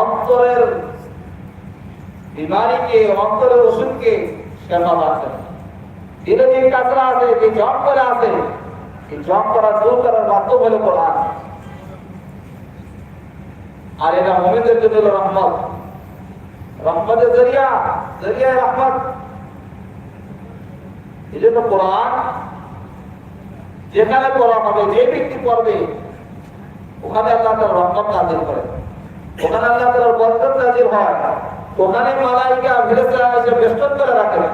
অন্তরের বিমারিকে অন্তরের ওষুধকে সেবা আছে, যে জম করে আছে এই জম করা দূর করার কোরআন। আর এটা মোমিনদের জন্য রহমত। রহমতের জরিয়া জরিয়া রহমত। এই জন্য কোরআন, যেখানে পড়া হবে, যে ব্যক্তি পড়বে, ওখানে আল্লাহ তার রহমত নাজিল করে ওখানে আল্লাহ তার বরকত নাজিল হয়। ওখানে মালাইকা এসে করে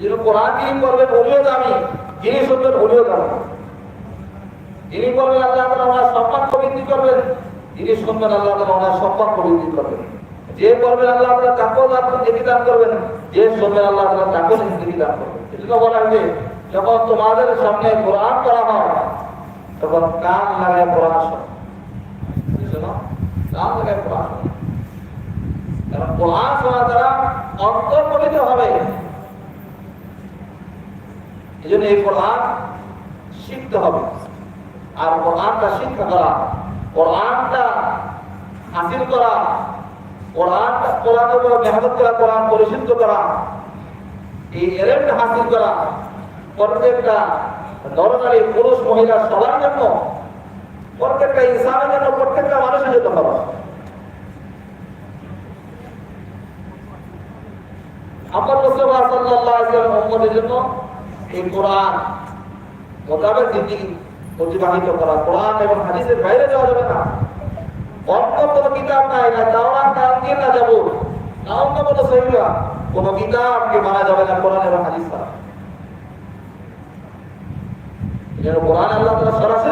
জন্য কোরআন যিনি পড়বেন উনিও দামি যিনি শুনবেন উনিও দামি যিনি পড়বেন আল্লাহ তালা ওনার সম্মান প্রবৃদ্ধি করবেন। যিনি শুনবেন আল্লাহ তালা ওনার প্রবৃদ্ধি করবেন। যে পড়বেন আল্লাহ তালা তাকেও দান করবেন। যে শুনবেন, আল্লাহ তালা তাকেও দিকে দান করবেন। এজন্য বলা হয় যে যখন তোমাদের সামনে কোরআন করা হয়, তখন কান লাগে কোরআন শোনো? কান লাগায় কোরআন শোনো। কারণ কোরআন শোনা দ্বারা অন্তর হবে এই জন্য এই কোরআন শিখতে হবে আর কোরআনটা শিক্ষা করা, কোরআনটা হাসিল করা, কোরআনটা কোরআনের উপর মেহনত করা, কোরআন পরিশুদ্ধ করা, এই এলেন্ট হাসিল করা, প্রত্যেকটা নরনারী পুরুষ, মহিলা, সবার জন্য প্রত্যেকটা ইনসানের জন্য প্রত্যেকটা মানুষের জন্য যাবে অন্য কোনো না অন্য কোনো কিতাবকে মানা যাবে না কোরআন এবং সরাসরি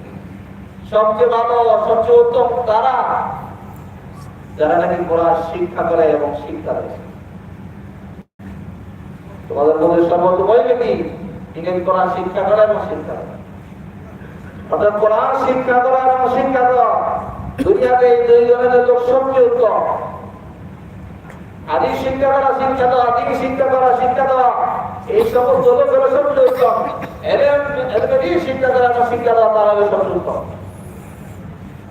সবচেয়ে ভালো, সবচেয়ে উত্তম তারা? যারা নাকি কোরআন শিক্ষা করে এবং শিক্ষা দেয়। তোমাদের মধ্যে সর্বোত্তম ওই ব্যক্তি তিনি কোরআন শিক্ষা করে এবং শিক্ষা অর্থাৎ কোরআন শিক্ষা এবং শিক্ষা দেওয়া দুনিয়াতে এই দুই লোক সবচেয়ে উত্তম। আদি শিক্ষা করা, শিক্ষা দেওয়া, আদি শিক্ষা করা, শিক্ষা দেওয়া, এই সমস্ত সবচেয়ে উত্তম। এলেম এলমেডি শিক্ষা শিক্ষা দেওয়া তারা সবচেয়ে উত্তম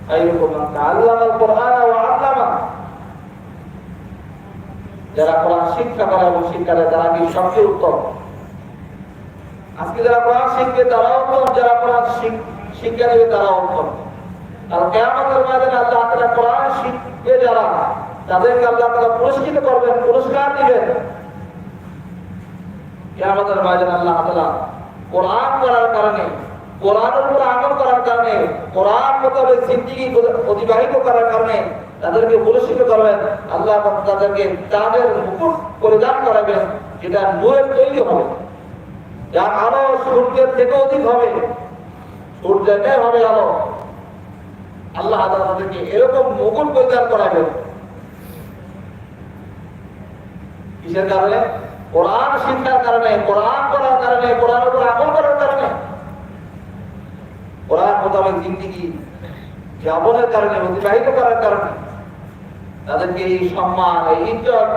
খায়রুকুম মান তাআল্লামা আল কোরআন ওয়া আল্লামা যারা কোরআন শিক্ষা করে এবং শিক্ষা দেয়, তারা কি সবচেয়ে উত্তম? আজকে যারা কোরআন শিখবে তারা উত্তম। যারা কোরআন শিক্ষা দেবে তারা উত্তম। আর কেয়ামতের ময়দানে আল্লাহ তাআলা কোরআন শিখবে যারা, তাদেরকে আল্লাহ তাআলা পুরস্কৃত করবেন, পুরস্কার দিবেন। কেয়ামতের ময়দানে আল্লাহ তাআলা কোরআন করার কারণে কোরআনের উপর আমল করার কারণে, কোরআন মোতাবেক জিন্দিগি অতিবাহিত করার কারণে তাদেরকে পুরস্কৃত করবেন, আল্লাহ তাদেরকে তাদের মুকুট পরিধান করাবেন, যেটা তৈরি হবে। আলো সূর্যের থেকে অধিক হবে, সূর্যের হবে আলো। আল্লাহ তাদেরকে এরকম মুকুট পরিধান করাবেন। কিসের কারণে? কোরআন শিক্ষার কারণে, কোরআন উপর আমল করার কারণে জিন্দিগি যাপনের কারণে, অতিবাহিত করার কারণে, তাদেরকে এই সম্মান, এই ইজ্জত,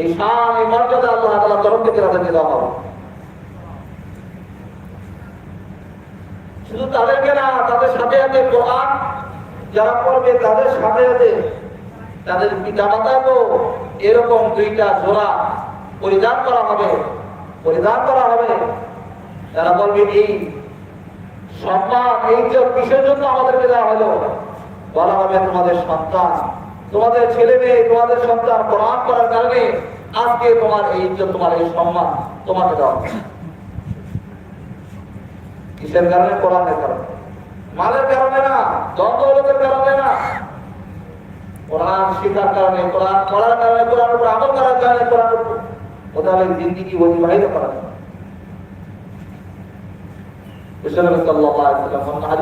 এই শান, এই মর্যাদা আল্লাহ তাআলা তরফ থেকে তাদেরকে দেওয়া হবে। শুধু তাদেরকে না, তাদের সাথে সাথে কোরআন, যারা পড়বে তাদের সাথে সাথে তাদের পিতা মাতাকেও এরকম দুইটা জোড়া পরিধান করা হবে, পরিধান করা হবে। তারা বলবে, এই সম্মান এই যে কিসের জন্য আমাদেরকে দেওয়া হলো? বলা হবে তোমাদের সন্তান, তোমাদের ছেলে মেয়ে, তোমাদের সন্তান কোরআন করার কারণে আজকে তোমার এই ইজ্জত, তোমার এই সম্মান তোমাকে দেওয়া কিসের কারণে? কোরআনের কারণে। মালের কারণে না দ্বন্দ্বের কারণে না। কোরআন শিখার কারণে, কোরআন পড়ার কারণে কোরআন উপর আমল করার কারণে কোরআন মোতাবেক জিন্দিগি অতিবাহিত করার কারণে বিশ্বনবী সাল্লাল্লাহু আলাইহি ওয়াসাল্লাম